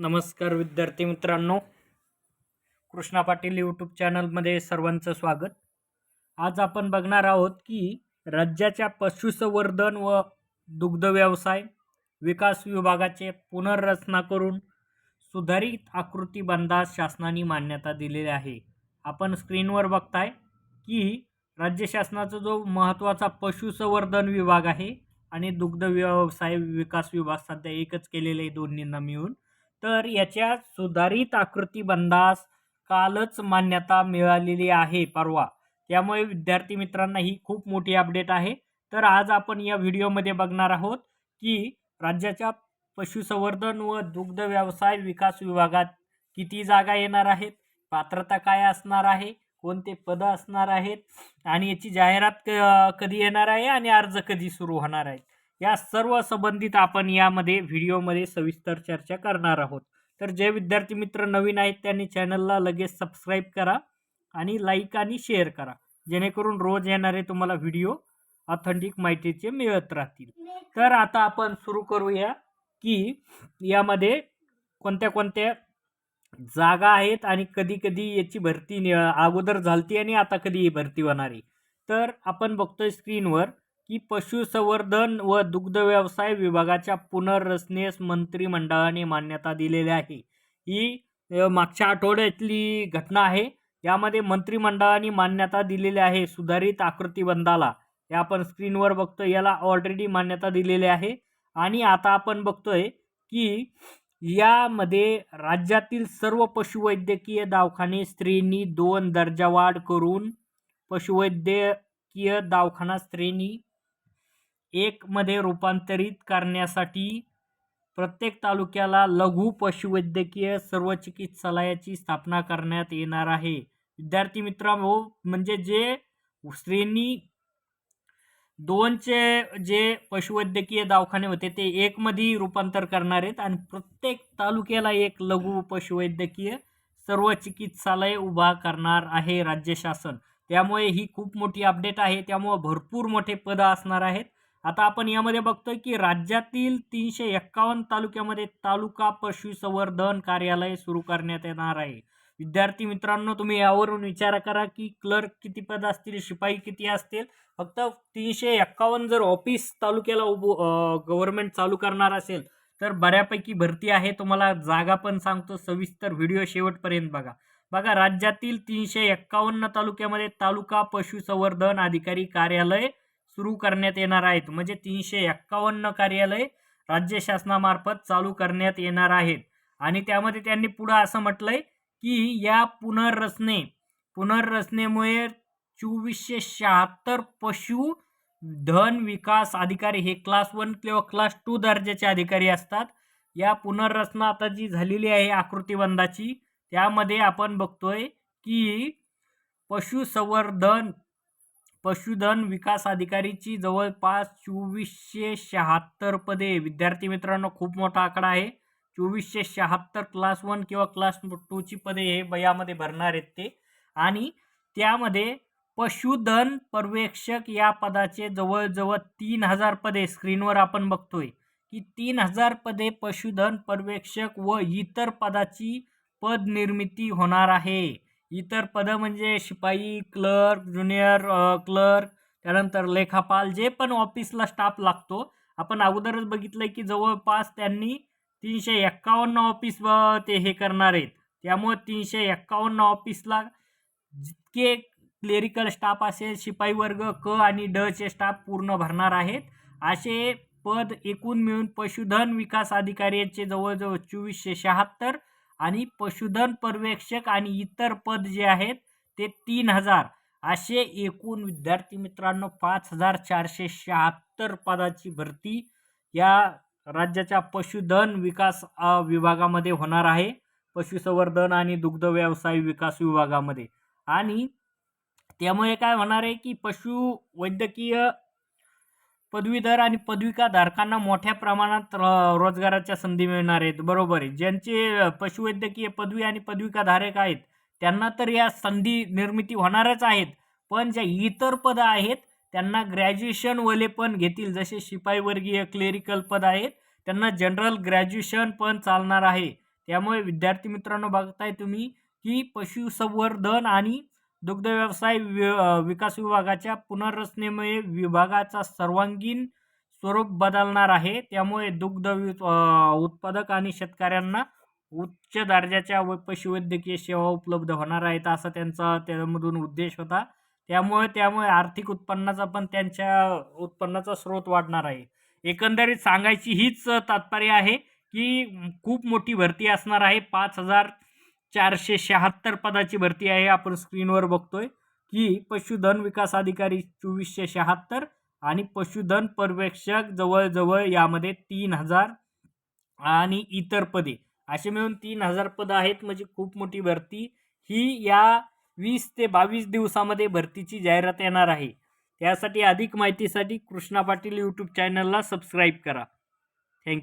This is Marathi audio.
नमस्कार विद्यार्थी मित्रांनो. कृष्णा पाटील यूट्यूब चॅनलमध्ये सर्वांचं स्वागत. आज आपण बघणार आहोत की राज्याच्या पशुसंवर्धन व दुग्ध व्यवसाय विकास विभागाचे पुनर्रचना करून सुधारित आकृती बंदास शासनाने मान्यता दिलेली आहे. आपण स्क्रीनवर बघताय की राज्य शासनाचा जो महत्त्वाचा पशुसंवर्धन विभाग आहे आणि दुग्ध व्यवसाय विकास विभाग सध्या एकच केलेले आहे दोन्हींना मिळून. तर याच्या सुधारित आकृती बंधास कालच मान्यता मिळालेली आहे परवा. त्यामुळे विद्यार्थी मित्रांना ही खूप मोठी अपडेट आहे. तर आज आपण या व्हिडिओमध्ये बघणार आहोत की राज्याच्या पशुसंवर्धन व दुग्ध व्यवसाय विकास विभागात किती जागा येणार आहेत पात्रता काय असणार आहे कोणते पदं असणार आहेत आणि याची जाहिरात क कधी येणार आहे आणि अर्ज कधी सुरू होणार आहे या सर्व संबंधित आपण यामध्ये व्हिडिओमध्ये सविस्तर चर्चा करणार आहोत. तर जे विद्यार्थी मित्र नवीन आहेत त्यांनी चॅनलला लगेच सबस्क्राईब करा आणि लाईक आणि शेअर करा. जेणेकरून रोज येणारे तुम्हाला व्हिडिओ ऑथेंटिक माहितीचे मिळत राहतील. तर आता आपण सुरू करूया की यामध्ये कोणत्या कोणत्या जागा आहेत आणि कधी कधी याची भरती नि- अगोदर झालती आणि आता कधी ही भरती होणार आहे. तर आपण बघतोय स्क्रीनवर की पशुसंवर्धन व दुग्ध व्यवसाय विभागाच्या पुनर्रचनेस मंत्रिमंडळाने मान्यता दिलेली आहे. ही मागच्या आठवड्यातली घटना आहे. यामध्ये मंत्रिमंडळाने मान्यता दिलेली आहे सुधारित आकृतीबंधाला हे आपण स्क्रीनवर बघतोय. याला ऑलरेडी मान्यता दिलेली आहे. आणि आता आपण बघतोय की यामध्ये राज्यातील सर्व पशुवैद्यकीय दवाखाने श्रेणी दोन दर्जावाढ करून पशुवैद्यकीय दवाखाना श्रेणी एकमध्ये रूपांतरित करण्यासाठी प्रत्येक तालुक्याला लघु पशुवैद्यकीय सर्व चिकित्सालयाची स्थापना करण्यात येणार आहे. विद्यार्थी मित्रांनो म्हणजे जे श्रेणी दोनचे जे पशुवैद्यकीय दवाखाने होते ते एकमध्ये रूपांतर करणार आहेत आणि प्रत्येक तालुक्याला एक लघु पशुवैद्यकीय सर्व चिकित्सालय उभा करणार आहे राज्य शासन. त्यामुळे ही खूप मोठी अपडेट आहे. त्यामुळे भरपूर मोठे पदं असणार आहेत. आता आपण यामध्ये बघतोय की राज्यातील तीनशे एक्कावन्न तालुक्यामध्ये तालुका पशुसंवर्धन कार्यालय सुरू करण्यात येणार आहे. विद्यार्थी मित्रांनो तुम्ही यावरून विचार करा की क्लर्क किती पद असतील शिपाई किती असतील? फक्त तीनशे एक्कावन्न जर ऑफिस तालुक्याला उभो गव्हर्नमेंट चालू करणार असेल तर बऱ्यापैकी भरती आहे. तुम्हाला जागा पण सांगतो सविस्तर व्हिडिओ शेवटपर्यंत बघा. बघा राज्यातील तीनशे एक्कावन्न तालुक्यामध्ये तालुका पशुसंवर्धन अधिकारी कार्यालय सुरू करण्यात येणार आहेत. म्हणजे तीनशे एक्कावन्न कार्यालय राज्य शासनामार्फत चालू करण्यात येणार आहेत. आणि त्यामध्ये त्यांनी पुढं असं म्हटलंय की या पुनर्रचने पुनर्रचनेमुळे चोवीसशे शहात्तर पशु धन विकास अधिकारी हे क्लास वन किंवा क्लास टू दर्जाचे अधिकारी असतात. या पुनर्रचना आता जी झालेली आहे आकृतीबंधाची त्यामध्ये आपण बघतोय की पशुसंवर्धन पशुधन विकास अधिकारीची जवळपास चोवीसशे शहात्तर पदे. विद्यार्थी मित्रांनो खूप मोठा आकडा आहे. चोवीसशे शहात्तर क्लास वन किंवा क्लास टूची पदे हे वयामध्ये यामध्ये भरणार आहेत ते. आणि त्यामध्ये पशुधन पर्यवेक्षक या पदाचे जवळजवळ तीन हजार पदे स्क्रीनवर आपण बघतोय. की तीन हजार पदे पशुधन पर्यवेक्षक व इतर पदाची पद निर्मिती होणार आहे. इतर पदं म्हणजे शिपाई क्लर्क ज्युनियर क्लर्क त्यानंतर लेखापाल जे पण ऑफिसला स्टाफ लागतो. आपण अगोदरच बघितलं आहे की जवळपास त्यांनी तीनशे एक्कावन्न ऑफिस व ते हे करणार आहेत. त्यामुळे तीनशे एक्कावन्न ऑफिसला जितके क्लेरिकल स्टाफ असेल शिपाई वर्ग क आणि ड चे स्टाफ पूर्ण भरणार आहेत. असे पद एकूण मिळून पशुधन विकास अधिकाऱ्याचे जवळजवळ चोवीसशे शहात्तर आणि पशुधन पर्यवेक्षक आणि इतर पद जे आहेत ते तीन हजार. असे एकूण विद्यार्थी मित्रांनो पाच हजार चारशे शहात्तर पदाची भरती या राज्याच्या पशुधन विकास विभागामध्ये होणार आहे. पशुसंवर्धन आणि दुग्ध व्यवसाय विकास विभागामध्ये. आणि त्यामुळे काय होणार आहे की पशु वैद्यकीय पदवीधर आणि पदविकाधारकांना मोठ्या प्रमाणात र- रोजगाराच्या संधी मिळणार आहेत. बरोबर आहे. ज्यांचे पशुवैद्यकीय पदवी आणि पदविकाधारक आहेत त्यांना तर या संधी निर्मिती होणारच आहेत. पण ज्या इतर पदं आहेत त्यांना ग्रॅज्युएशन वले पण घेतील. जसे शिपाईवर्गीय क्लेरिकल पद आहेत त्यांना जनरल ग्रॅज्युएशन पण चालणार आहे. त्यामुळे विद्यार्थी मित्रांनो बघताय तुम्ही की पशुसंवर्धन आणि दुग्ध व्यवसाय वि विकास विभागाच्या पुनर्रचनेमुळे विभागाचा सर्वांगीण स्वरूप बदलणार आहे. त्यामुळे दुग्ध उत्पादक आणि शेतकऱ्यांना उच्च दर्जाच्या व पशुवैद्यकीय सेवा उपलब्ध होणार आहेत असा त्यांचा त्यामधून उद्देश होता. त्यामुळे त्यामुळे आर्थिक उत्पन्नाचा पण त्यांच्या उत्पन्नाचा स्रोत वाढणार आहे. एकंदरीत सांगायची हीच तात्पर्य आहे की खूप मोठी भरती असणार आहे. पाच हजार चारशे शहात्तर पदाची भरती आहे. आपण स्क्रीनवर बघतोय की पशुधन विकास अधिकारी चोवीसशे शहात्तर आणि पशुधन पर्यवेक्षक जवळजवळ यामध्ये तीन हजार आणि इतर पदे. असे मिळून तीन हजार पदं आहेत. म्हणजे खूप मोठी भरती. ही या वीस ते बावीस दिवसामध्ये भरतीची जाहिरात येणार आहे. त्यासाठी अधिक माहितीसाठी कृष्णा पाटील यूट्यूब चॅनलला सबस्क्राईब करा.